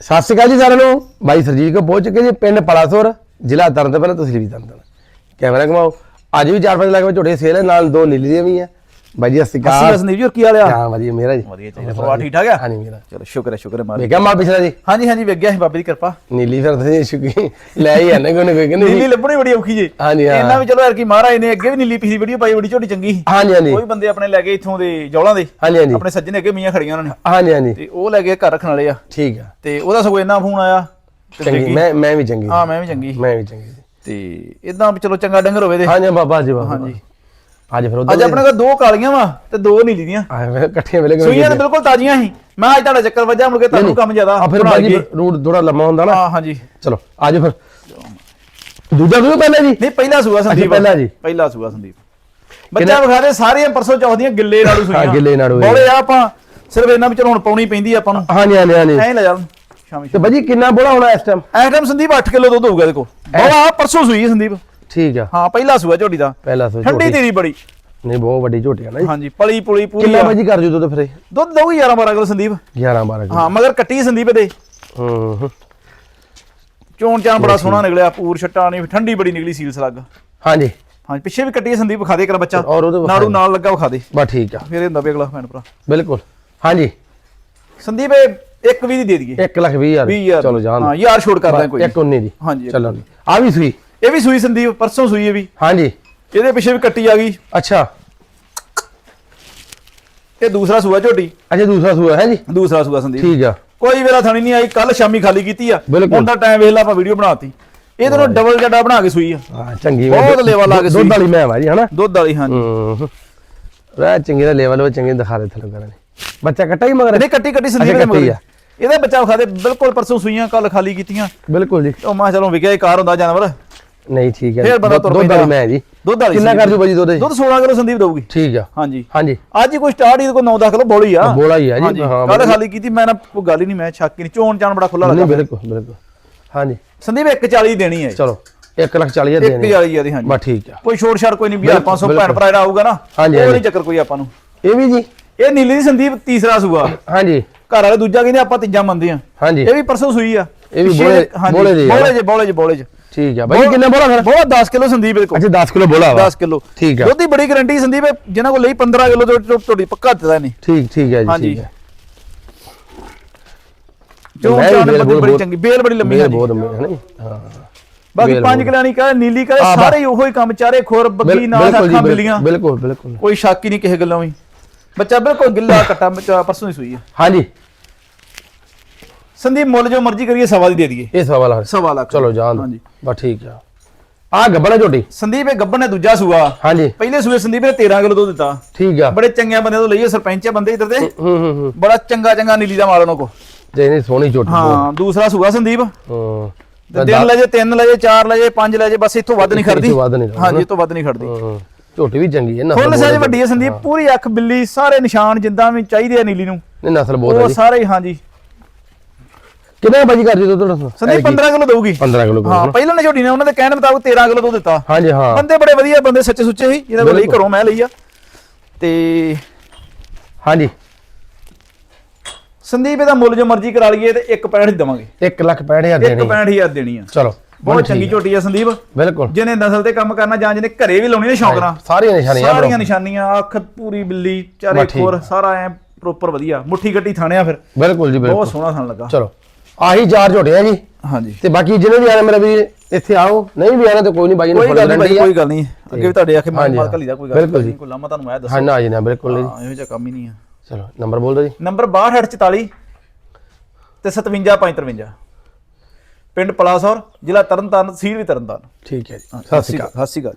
ਸਤਿ ਸ਼੍ਰੀ ਅਕਾਲ ਜੀ ਸਾਰਿਆਂ ਨੂੰ। ਬਾਈ ਸਰਜੀਤ ਕੋ ਪਹੁੰਚ ਚੁੱਕੇ ਜੀ ਪਿੰਡ ਪਲਾਸੋਰ, ਜ਼ਿਲ੍ਹਾ ਤਰਨਤਾਰਨ ਤੁਸੀਂ ਵੀ ਤਰਨਤਾਰਨ ਕੈਮਰਾ ਘਮਾਓ। ਅੱਜ ਵੀ ਚਾਰ ਪੰਜ ਲੱਖ ਵਿੱਚ ਝੋਟੇ ਸੇਲ ਹੈ, ਨਾਲ ਦੋ ਨੀਲੀ ਦੀਆਂ ਵੀ ਆ ਬਾਈ ਜੀ ਸਤਿ ਸ਼੍ਰੀ ਅਸੀਂ ਸੰਦੀਪ ਜੀ ਹੋਰ ਕੀ ਹਾਲ ਆ? ਹਾਂ ਵਧੀਆ ਮੇਰਾ ਜੀ? ਵਧੀਆ ਚਾਹੀਦਾ ਪਰਿਵਾਰ ਠੀਕ ਠਾਕ ਆ? ਹਾਂਜੀ ਮੇਰਾ। ਚਲੋ ਸ਼ੁਕਰ ਹੈ ਸ਼ੁਕਰ ਹੈ ਮਾਰ ਵੇਖਿਆ ਪਿਛਲਾ ਜੀ। ਹਾਂਜੀ ਹਾਂਜੀ ਵੇਖ ਗਿਆ ਸੀ ਬਾਬੇ ਦੀ ਕਿਰਪਾ। ਨੀਲੀ ਫਿਰ ਤੁਸੀਂ ਸ਼ੁਕੀ ਲੈ ਹੀ ਆਨੇ ਕੋਈ ਕੋਈ ਕਿ ਨੀਲੀ ਲੱਭਣੀ ਬੜੀ ਔਖੀ ਜੇ। ਹਾਂਜੀ ਹਾਂ। ਇਹਨਾਂ ਵੀ ਚਲੋ ਯਾਰ ਕੀ ਮਹਾਰਾਜ ਨੇ ਅੱਗੇ ਵੀ ਨੀਲੀ ਪਿਛਲੀ ਵੀਡੀਓ ਪਾਈ ਬੜੀ ਝੋਟੀ ਚੰਗੀ ਹਾਂਜੀ ਹਾਂਜੀ। ਕੋਈ ਬੰਦੇ ਆਪਣੇ ਲੈ ਗਏ ਇੱਥੋਂ ਦੇ ਜੌਲਾਂ ਦੇ। ਹਾਂਜੀ ਹਾਂਜੀ। ਆਪਣੇ ਸੱਜਣੇ ਅੱਗੇ ਮੀਆਂ ਖੜੀਆਂ ਉਹਨਾਂ ਨੇ। ਹਾਂਜੀ ਹਾਂਜੀ। ਤੇ ਉਹ ਲੈ ਕੇ ਘਰ ਰੱਖਣ ਵਾਲੇ ਆ। ਠੀਕ ਆ। ਤੇ ਉਹਦਾ ਸਗੋਂ ਇੰਨਾ ਫੋਨ ਆਇਆ ਚੰਗੀ। ਮੈਂ ਮੈਂ ਵੀ ਚੰਗੀ ਹਾਂ ਮੈਂ ਵੀ ਚੰਗੀ ਮੈਂ ਵੀ ਚੰਗੀ। ਤੇ ਇਦਾਂ ਚਲੋ ਚੰਗਾ ਡੰਗਰ ਹੋਵੇ ਤੇ। ਹਾਂਜੀ ਬਾਬਾ ਜੀ ਬਾਬਾ ਹਾਂਜੀ। ਅੱਜ ਫਿਰ ਅੱਜ ਆਪਣੇ ਕੋਲ ਦੋ ਕਾਲੀਆਂ ਵਾ ਤੇ ਦੋ ਨੀਲੀ ਦੀਆਂ। ਆਏ ਇਕੱਠੀਆਂ ਵੇਲੇ ਸੂਈਆਂ ਤੇ ਬਿਲਕੁਲ ਤਾਜ਼ੀਆਂ ਸੀ। ਮੈਂ ਅੱਜ ਤੁਹਾਡਾ ਚੱਕਰ ਵੱਜਾ ਮੁੜ ਕੇ ਤੁਹਾਨੂੰ ਕੰਮ ਜ਼ਿਆਦਾ ਆ ਫਿਰ ਬਾਜੀ। ਰੂਟ ਥੋੜਾ ਲੰਮਾ ਹੁੰਦਾ ਨਾ। ਹਾਂ ਹਾਂਜੀ। ਚਲੋ ਆਜੋ ਫਿਰ। ਦੂਜਾ ਵੀ ਪਹਿਲਾਂ ਜੀ? ਨਹੀਂ ਪਹਿਲਾ ਸੂਆ ਸੰਦੀਪ। ਪਹਿਲਾ ਜੀ। ਪਹਿਲਾ ਸੂਆ ਸੰਦੀਪ। ਬੱਚਾ ਵਿਖਾ ਦੇ ਸਾਰੀਆਂ ਪਰਸੋਂ ਚੌਥੀਆਂ ਗਿੱਲੇ ਨਾਲੂ ਸੂਈਆਂ। ਗਿੱਲੇ ਨਾੜੂ ਇਹ। ਬੋਲੇ ਆਪਾਂ ਸਿਰਫ ਇਹਨਾਂ ਵਿੱਚ ਹੁਣ ਪਾਉਣੀ ਪੈਂਦੀ ਆਪਾਂ ਨੂੰ। ਹਾਂਜੀ ਹਾਂਜੀ ਹਾਂਜੀ। ਐਂ ਲੈ ਜਾ ਸ਼ਾਮੀ ਤੇ ਬਾਜੀ ਕਿੰਨਾ ਬੋਲਾ ਹੋਣਾ ਇਸ ਟਾਈਮ ਐ ਟਾਈਮ ਸੰਦੀਪ 8 ਕਿਲੋ ਦੁੱਧ ਹੋਊਗਾ ਦੇਖੋ ਬੋਲਾ ਪਰਸੋਂ ਸੂਈ ਹੈ ਸੰਦੀਪ। ਠੀਕ ਆ। ਹਾਂ ਪਹਿਲਾ ਸੂਆ ਝੋਟੀ ਦਾ। ਪਹਿਲਾ ਸੋ ਠੰਡੀ ਤੇਰੀ ਬੜੀ। ਨਹੀਂ ਬਹੁਤ ਵੱਡੀ ਝੋਟੀ ਆ ਨਾ ਜੀ। ਹਾਂਜੀ ਪਲੀ ਪੁਲੀ ਪੂਰੀ ਕਿੰਨਾ। ਬਾਜੀ ਕਰ ਜੂ ਦੁੱਧ ਫਿਰ? ਦੁੱਧ ਦਊਗੀ 11 12 ਕਿਲੋ ਸੰਦੀਪ। 11 12 ਹਾਂ ਮਗਰ ਕੱਟੀ ਸੰਦੀਪ ਦੇ ਹੂੰ। ਚੋਣ ਚਾਣ ਬੜਾ ਸੋਹਣਾ ਨਿਕਲਿਆ ਪੂਰ ਛੱਟਾ ਨਹੀਂ ਠੰਡੀ ਬੜੀ ਨਿਕਲੀ ਸੀਲਸ ਲੱਗ ਹਾਂਜੀ। ਹਾਂ ਪਿੱਛੇ ਵੀ ਕੱਟੀ ਸੰਦੀਪ ਵਿਖਾ ਦੇ ਕਰ ਬੱਚਾ। ਨਾੜੂ ਨਾਲ ਲੱਗਾ ਵਿਖਾ ਦੇ। ਬਸ ਠੀਕ ਆ। ਫਿਰ ਹੁੰਦਾ ਵੀ ਅਗਲਾ ਭੈਣ ਭਰਾ। ਬਿਲਕੁਲ। ਹਾਂਜੀ। ਸੰਦੀਪ ਇੱਕ ਵੀ ਦੀ ਦੇ ਦਈਏ। 1 ਲੱਖ 20 ਹਜ਼ਾਰ। 20000 ਚਲੋ ਜਾਣ ਹਾਂ ਯਾਰ ਛੋੜ ਕਰਦਾ ਕੋਈ। ਇੱਕ 19 ਦੀ। ਹਾਂਜੀ ਚਲੋ ਆ ਵੀ ਸੂਈ। ਇਹ ਵੀ ਸੂਈ ਸੰਦੀਪ ਪਰਸੋਂ ਸੂਈ ਇਹ ਵੀ। ਹਾਂਜੀ। ਇਹਦੇ ਪਿੱਛੇ ਵੀ ਕੱਟੀ ਆ ਗਈ। ਅੱਛਾ। ਇਹ ਦੂਸਰਾ ਸੂਆ ਝੋਟੀ। ਅੱਛਾ ਦੂਸਰਾ ਸੂਆ ਹੈ ਜੀ। ਦੂਸਰਾ ਸੂਆ ਸੰਦੀਪ। ਠੀਕ ਆ। ਕੋਈ ਵੇਲਾ ਥਣੀ ਨਹੀਂ ਆਈ ਕੱਲ ਸ਼ਾਮੀ ਖਾਲੀ ਕੀਤੀ ਆ। ਹੁਣ ਦਾ ਟਾਈਮ ਵੇਖ ਲਾ ਆਪਾਂ ਵੀਡੀਓ ਬਣਾਤੀ ਇਹਦੇ ਨਾਲ ਡਬਲ ਜੱਡਾ ਬਣਾ ਕੇ ਸੂਈ ਆ। ਹਾਂ ਚੰਗੀ ਬਹੁਤ level ਆ ਕੇ ਦੁੱਧ ਸੂਈ। ਵਾਲੀ ਮੈਂ ਵਾ ਜੀ ਹਨਾ? ਦੁੱਧ ਵਾਲੀ ਹਾਂ ਹੂੰ। ਰਹਿ ਚੰਗੀ ਦਾ ਲੈਵਲ ਉਹ ਚੰਗੀ ਦਿਖਾ ਦੇ ਥੱਲੇ ਕਰਾਂਗੇ ਬੱਚਾ ਕੱਟਾ ਹੀ ਮਗਰ? ਨਹੀਂ ਕੱਟੀ ਕੱਟੀ ਸੰਦੀਪ ਦੇ ਮਗਰ। ਆ। ਇਹਦੇ ਬੱਚਾ ਵਿਖਾ ਦੇ ਬਿਲਕੁਲ ਪਰਸੋਂ ਸੂਈਆਂ ਕੱਲ ਖਾਲੀ ਕੀਤੀਆਂ। ਬਿਲਕੁਲ ਜੀ। ਉਹ ਮੈਂ ਚਲੋ ਵਿਕਿਆ ਇਹ ਕਾਰ ਹੁੰਦਾ ਜਾਨਵਰ। ਨਹੀਂ ਠੀਕ ਹੈ। ਫੇਰ ਬੰਦਾ ਤੁਰ ਦੁੱਧ ਪੈਂਦਾ। ਵਾਲੀ ਮੈਂ ਜੀ। ਦੁੱਧ ਵਾਲੀ ਕਿੰਨਾ। ਕਰ ਜੂ ਬਾਜੀ ਦੁੱਧ ਜੀ? ਦੁੱਧ 16 ਕਿਲੋ ਸੰਦੀਪ ਦਊਗੀ। ਠੀਕ ਆ। ਹਾਂਜੀ। ਹਾਂਜੀ। ਅੱਜ ਹੀ ਕੋਈ ਸਟਾਰਟ ਹੀ ਕੋਈ 9-10 ਕਿਲੋ ਬੋਲੀ ਆ। ਬੋਲਾ ਹੀ ਆ ਜੀ। ਹਾਂ ਕੱਲ ਖਾਲੀ ਕੀਤੀ ਮੈਂ ਨਾ ਕੋਈ ਗੱਲ ਹੀ ਨਹੀਂ ਮੈਂ ਛੱਕ ਨਹੀਂ। ਚੋਣ ਚਾਣ ਬੜਾ ਖੁੱਲਾ ਲੱਗਾ ਬਿਲਕੁਲ ਬਿਲਕੁਲ। ਹਾਂਜੀ। ਸੰਦੀਪ 140 ਦੇਣੀ ਹੈ ਚਲੋ 1 ਲੱਖ 40 ਹਜ਼ਾਰ ਦੇਣੇ 140 ਆ ਦੀ ਹਾਂਜੀ। ਬਸ ਠੀਕ ਆ। ਕੋਈ ਛੋੜ ਛਾੜ ਕੋਈ ਨਹੀਂ 2500 ਬਿਲਕੁਲ। ਭੈਣ ਭਰਾ ਜਿਹੜਾ ਆਊਗਾ ਨਾ ਉਹ। ਨਹੀਂ ਚੱਕਰ ਕੋਈ ਆਪਾਂ ਨੂੰ। ਇਹ ਵੀ ਜੀ। ਇਹ ਨੀਲੀ ਦੀ ਸੰਦੀਪ ਤੀਸਰਾ ਸੂਆ। ਹਾਂਜੀ। ਘਰ ਵਾਲੇ ਦੂਜਾ ਕਹਿੰਦੇ ਆਪਾਂ ਤੀਜਾ ਮੰਨਦੇ ਆ ਹਾਂਜੀ। ਇਹ ਵੀ ਪਰਸੋਂ ਸੂਈ ਆ। ਇਹ ਵੀ ਬੋਲੇ-। ਬੋਲੇ ਜੇ ਬੋਲੇ ਜੇ ਬੋਲੇ ਜੇ ਠੀਕ ਆ ਬਾਈ ਕਿੰਨਾ ਬੋਲਾ ਫਿਰ? ਬਹੁਤ 10 ਕਿਲੋ ਸੰਦੀਪ ਇਹਦੇ ਕੋਲ। ਅੱਛਾ 10 ਕਿਲੋ ਬੋਲਾ ਵਾ। 10 ਕਿਲੋ। ਠੀਕ ਆ। ਦੁੱਧ ਦੀ ਬੜੀ ਗਾਰੰਟੀ ਸੰਦੀਪ ਜਿਨ੍ਹਾਂ ਕੋਲ ਲਈ 15 ਕਿਲੋ ਤੋਂ ਤੁਹਾਡੀ ਪੱਕਾ ਦਿੱਤਾ ਨਹੀਂ ਠੀਕ ਠੀਕ ਹੈ ਜੀ। ਠੀਕ ਹੈ ਜੋ ਬੇਲ ਬੜੀ ਚੰਗੀ ਬੇਲ ਬੜੀ ਲੰਮੀ ਹੈ ਬਹੁਤ ਹੈ ਨਾ? ਹਾਂ ਬਾਕੀ ਬੇਲ ਪੰਜ। ਕਿਲਾਣੀ ਕਹੇ ਨੀਲੀ ਬਸ। ਸਾਰੇ ਹੀ ਉਹੋ ਹੀ ਕੰਮ ਚਾਰੇ ਖੋਰ ਬੱਗੀ ਬਿਲ- ਨਾਲ ਅੱਖਾਂ ਬਿਲ- ਮਿਲੀਆਂ। ਬਿਲਕੁਲ ਬਿਲਕੁਲ। ਕੋਈ ਸ਼ੱਕ ਹੀ ਨਹੀਂ ਕਿਸੇ ਗੱਲੋਂ ਵੀ। ਬੱਚਾ ਬਿਲਕੁਲ ਗਿੱਲਾ ਕੱਟਾ ਪਰਸੋਂ ਹੀ ਸੂਈ ਹੈ ਹਾਂਜੀ। ਸੰਦੀਪ ਮੁੱਲ ਜੋ ਮਰਜ਼ੀ ਕਰੀਏ ਸਵਾ ਦੀ ਦੇ ਦਈਏ। ਇਹ ਸਵਾਲ ਆ ਸਵਾ ਲੱਖ। ਚਲੋ ਜਾਨ। ਹਾਂਜੀ। ਬਸ ਠੀਕ ਆ। ਆ ਗੱਬੜਾ ਝੋਟੀ ਸੰਦੀਪ ਇਹ ਗੱਬਰ ਨੇ ਦੂਜਾ ਸੂਆ। ਹਾਂਜੀ। ਪਹਿਲੇ ਸੂਏ ਸੰਦੀਪ ਨੇ 13 ਕਿਲੋ ਦੁੱਧ ਦਿੱਤਾ। ਠੀਕ ਆ। ਬੜੇ ਚੰਗੇ ਬੰਦੇ ਤੋਂ ਲਈਏ ਸਰਪੰਚ ਆ ਬੰਦੇ ਇਧਰ ਦੇ। ਹੂੰ ਹੂੰ ਹੂੰ ਬੜਾ ਚੰਗਾ ਚੰਗਾ ਨੀਲੀ ਦਾ ਮਾਲ ਉਹਨਾਂ ਕੋ ਤੇ ਨਹੀਂ ਸੋਹਣੀ ਝੋਟੀ ਹਾਂ ਦੂਸਰਾ ਸੂਆ ਸੰਦੀਪ। ਹਾਂ। ਦਿਨ ਲੈ ਜੇ ਤਿੰਨ ਲੈ ਜੇ ਚਾਰ ਲੈ ਜੇ ਪੰਜ ਲੈ ਜੇ ਬਸ ਇੱਥੋਂ ਵੱਧ ਨਹੀਂ ਖੜਦੀ। ਹਾਂਜੀ ਤੋਂ ਵੱਧ ਨਹੀਂ ਖੜਦੀ। ਹਾਂ ਝੋਟੀ ਵੀ ਚੰਗੀ ਹੈ ਨਸਲ ਫੁੱਲ ਹੈ। ਵੱਡੀ ਹੈ ਸੰਦੀਪ ਪੂਰੀ ਅੱਖ ਬਿੱਲੀ ਸਾਰੇ ਨਿਸ਼ਾਨ ਜਿੱਦਾਂ ਵੀ ਚਾਹੀਦੇ ਆ ਨੀਲੀ ਨੂੰ। ਨਹੀਂ ਨਸਲ ਬਹੁਤ ਹੈ ਉਹ ਜੀ। ਸਾਰੇ ਹੀ ਹਾਂਜੀ। ਕਿੰਨਾ ਬਾਜੀ ਕਰ ਜੀ ਤੁਹਾਡਾ ਸੰਦੀਪ 15 ਕਿਲੋ ਦਊਗੀ। 15 ਕਿਲੋ ਹਾਂ ਪਹਿਲਾਂ ਨੇ ਝੋਟੀ ਨੇ ਉਹਨਾਂ ਦੇ ਕਹਿਣ ਮੁਤਾਬਕ 13 ਕਿਲੋ ਦੁੱਧ ਦਿੱਤਾ। ਹਾਂਜੀ ਹਾਂ। ਬੰਦੇ ਬੜੇ ਵਧੀਆ ਬੰਦੇ ਸੱਚੇ ਸੁੱਚੇ ਸੀ ਜਿਹਨਾਂ ਕੋਲ ਲਈ ਘਰੋਂ ਮੈਂ ਲਈ ਆ। ਤੇ ਹਾਂਜੀ। ਸੰਦੀਪ ਇਹਦਾ ਮੁੱਲ ਜੋ ਮਰਜ਼ੀ ਕਰਾ ਲਈਏ ਤੇ 1.65 ਹੀ ਦੇਵਾਂਗੇ। 1 ਲੱਖ 65000 ਦੇਣੀ 1.65000 ਦੇਣੀ ਆ। ਚਲੋ ਬਹੁਤ ਚੰਗੀ ਝੋਟੀ ਆ। ਸੰਦੀਪ। ਬਿਲਕੁਲ। ਜਿਹਨੇ ਨਸਲ ਤੇ ਕੰਮ ਕਰਨਾ ਜਾਂ ਜਿਹਨੇ ਘਰੇ ਵੀ ਲਾਉਣੀ ਨੇ ਸ਼ੌਂਕ ਨਾਲ। ਸਾਰੀਆਂ ਨਿਸ਼ਾਨੀਆਂ bro। ਸਾਰੀਆਂ ਨਿਸ਼ਾਨੀਆਂ ਅੱਖ ਪੂਰੀ ਬਿੱਲੀ ਚਾਰੇ ਖੋਰ ਸਾਰਾ ਐ ਪ੍ਰੋਪਰ ਵਧੀਆ। ਮੁੱਠੀ ਗੱਟੀ ਥਾਣਿਆ ਫਿਰ। ਬਿਲਕੁਲ ਜੀ ਬਹੁਤ ਬਿਲਕੁਲ। ਸੋਹਣਾ ਥਣ ਲੱਗਾ। ਚਲੋ। ਆਹੀ ਚਾਰ ਝੋਟੇ ਆ ਜੀ। ਹਾਂਜੀ। ਤੇ ਬਾਕੀ ਜਿਹਨੇ ਵੀ ਆਣਾ ਮੇਰਾ ਵੀ ਇੱਥੇ ਆਓ। ਨਹੀਂ ਵੀ ਆਣਾ ਤਾਂ ਕੋਈ ਨਹੀਂ ਬਾਈ ਕੋਈ ਨੂੰ ਗੱਲ ਨਹੀਂ ਭਾਈ ਆ। ਕੋਈ ਗੱਲ ਨਹੀਂ। ਅੱਗੇ ਵੀ ਤੁਹਾਡੇ ਆਖੇ ਹਾਂਜੀ, ਮਾਲ ਘੱਲੀ ਦਾ ਕੋਈ ਗੱਲ ਬਿਲਕੁਲ ਨਹੀਂ। ਕੋਈ ਲਾਮਾ ਤੁਹਾਨੂੰ ਮੈਂ ਦੱਸਾਂ। ਹਾਂ ਨਾ ਜੀ ਨਾ ਬਿਲਕੁਲ ਨਹੀਂ ਹਾਂ ਇਹੋ ਜਿਹਾ ਕੰਮ ਹੀ ਨਹੀਂ ਆ। ਚਲੋ ਨੰਬਰ ਬੋਲ ਦਿਓ ਜੀ। ਨੰਬਰ 6244 ਤੇ 57553 ਪਿੰਡ ਪਲਾਸੌਰ ਜ਼ਿਲ੍ਹਾ ਤਰਨਤਾਰਨ ਤਹਿਸੀਲ ਵੀ ਤਰਨਤਾਰਨ। ਠੀਕ ਹੈ ਜੀ। ਸਤਿ ਸ਼੍ਰੀ ਅਕਾਲ। ਸਤਿ ਸ਼੍ਰੀ ਅਕਾਲ।